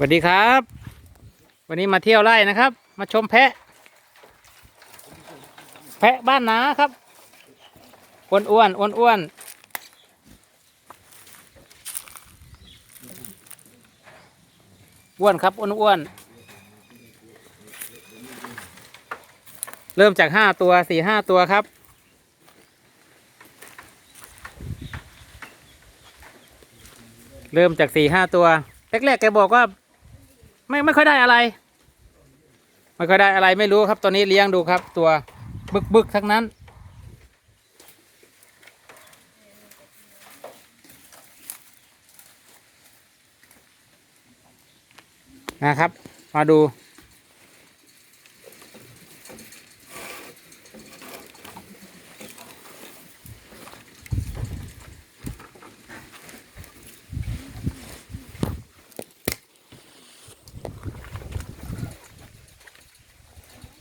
สวัสดีครับ วันนี้มาเที่ยวไร่นะครับ มาชมแพะ แพะบ้านนาครับอ้วนอ้วนอ้วนอ้วนอ้วนครับอ้วนอ้วนเริ่มจากห้าตัวสี่ห้าตัวครับ เริ่มจากสี่ห้าตัวแรกๆแกบอกว่า ไม่ไม่ค่อยได้อะไร ไม่ค่อยได้อะไรไม่รู้ครับตอนนี้เลี้ยงดูครับ ตัวบึกบึกทั้งนั้น นะครับ มาดู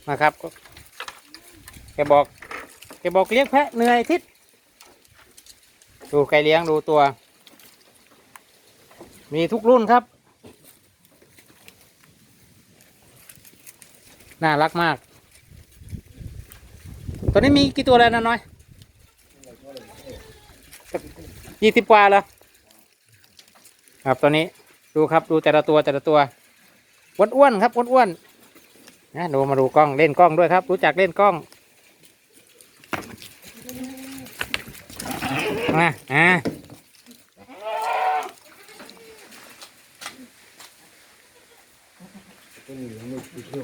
นะครับก็แกบอกแกบอกเลี้ยงแพะเหนื่อยทิศดูไก่เลี้ยงดูตัว มีทุกรุ่นครับ น่ารักมากตัวนี้มีกี่ตัวแล้วนะน้อยยี่สิบกว่าแล้วครับตัวนี้ดูครับดูแต่ละตัวแต่ละตัวอ้วนๆครับอ้วนๆ นะดูมาดูกล้องเล่นกล้องด้วยครับ รู้จักเล่นกล้องมาอ่า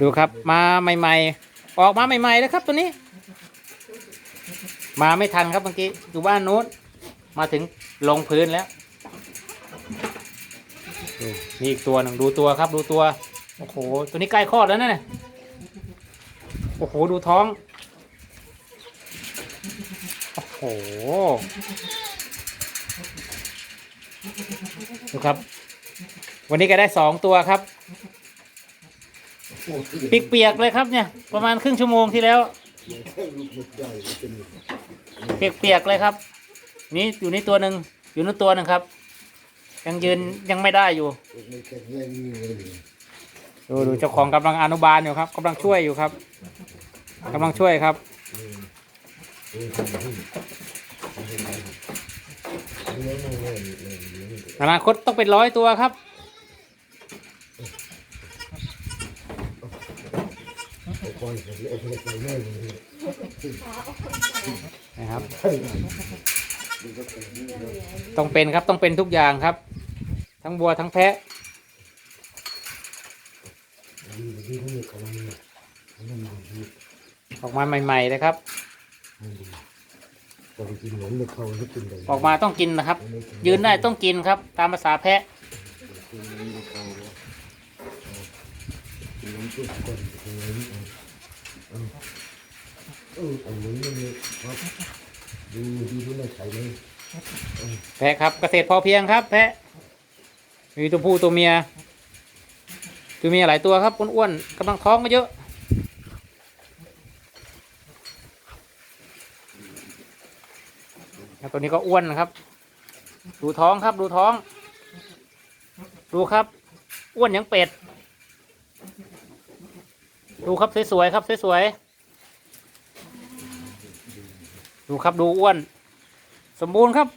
ดูครับมาใหม่ๆ ออกมาใหม่ๆเลยครับตัวนี้ มาไม่ทันครับเมื่อกี้อยู่บ้านนู้น มาถึงลงพื้นแล้วนี่อีกตัวหนึ่งดูตัวครับดูตัว โอ้โห ตัวนี้ใกล้คลอดแล้วนะเนี่ย อ้โห ดูท้อง โอ้โห ดูครับ วันนี้ก็ได้สองตัวครับ ปีกเปียกเลยครับเนี่ย ประมาณครึ่งชั่วโมงที่แล้ว เปียกๆเลยครับ นี่อยู่นี่ตัวหนึ่งอยู่นู่นตัวหนึ่งครับ ยังยืนยังไม่ได้อยู่ ดูดูเจ้าของกำลังอนุบาลอยู่ครับกำลังช่วยอยู่ครับ กำลังช่วยครับ อนาคตต้องเป็นร้อยตัวครับ นะครับ ต้องเป็นครับต้องเป็นทุกอย่างครับ ทั้งบัวทั้งแพะอ อกมาใหม่ๆเลยครับออกมาต้องกินนะครับ ยืนได้ต้องกินครับ ตามภาษาแพะแพะครับ เกษตรพอเพียงครับ แพะ มีตัวผู้ตัวเมีย ตัวเมียหลายตัวครับอ้วนๆกำลังท้องมาเยอะ แล้วตัวนี้ก็อ้วนนะครับ ดูท้องครับดูท้อง ดูครับ อ้วนอย่างเป็ด ดูครับสวยๆครับสวยๆดูครับดูอ้วน สมบูรณ์ครับ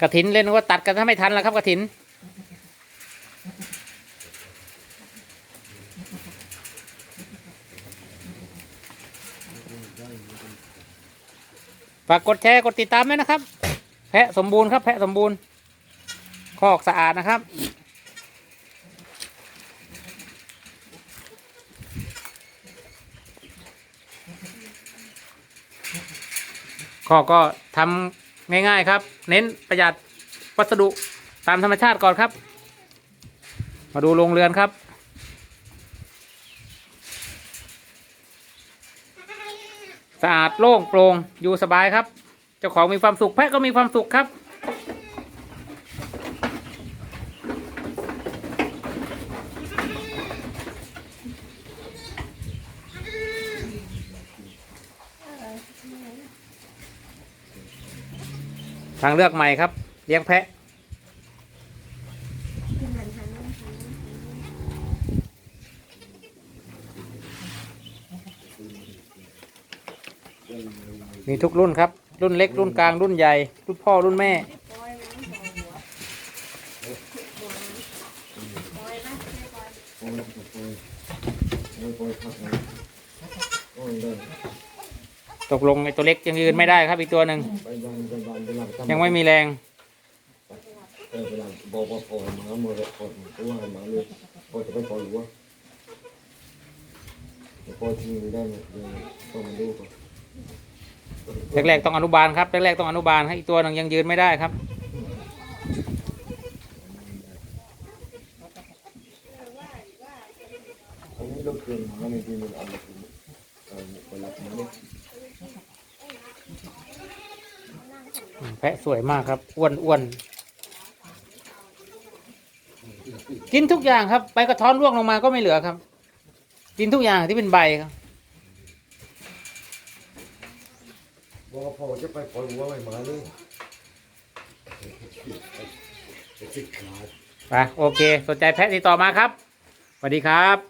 กระถินเล่นว่าตัดกันถ้าไม่ทันแล้วครับกระถิน ฝากกดแชร์กดติดตามด้วยนะครับ แพะสมบูรณ์ครับ แพะสมบูรณ์คอกสะอาดนะครับ คอกก็ทำง่ายๆครับ เน้นประหยัดวัสดุตามธรรมชาติก่อนครับ มาดูโรงเรือนครับ สะอาดโล่งโปร่งอยู่สบายครับ เจ้าของมีความสุขแพะก็มีความสุขครับ ทางเลือกใหม่ครับ เลี้ยงแพะ มีทุกรุ่นครับ รุ่นเล็กรุ่นกลางรุ่นใหญ่ รุ่นพ่อรุ่นแม่ ตกลงไอ้ตัวเล็กยังยืนไม่ได้ครับอีกตัวหนึ่งยังไม่มีแรงเออไปหลังบอกว่าพอหมาเมื่อไรพอตัวหมาเลยพอจะไปพอหรือวะจะพอทิ้งได้ไหมต้องมาดูก่อน แรกๆต้องอนุบาลครับแรกๆต้องอนุบาลครับอีกตัวหนึ่งยังยืนไม่ได้ครับ อันนี้เราคืนหมาในที่มันเอามาคืนเออไปรับมาเนี่ยแพะสวยมากครับอ้วนอ้วนกินทุกอย่างครับใบกระท้อนร่วงลงมาก็ไม่เหลือครับ กินทุกอย่างที่เป็นใบครับ บอกว่าพอจะไปพอหรือว่าไม่มาเลยจะติดขาด ไปโอเค สนใจแพะติดต่อมาครับสวัสดีครับ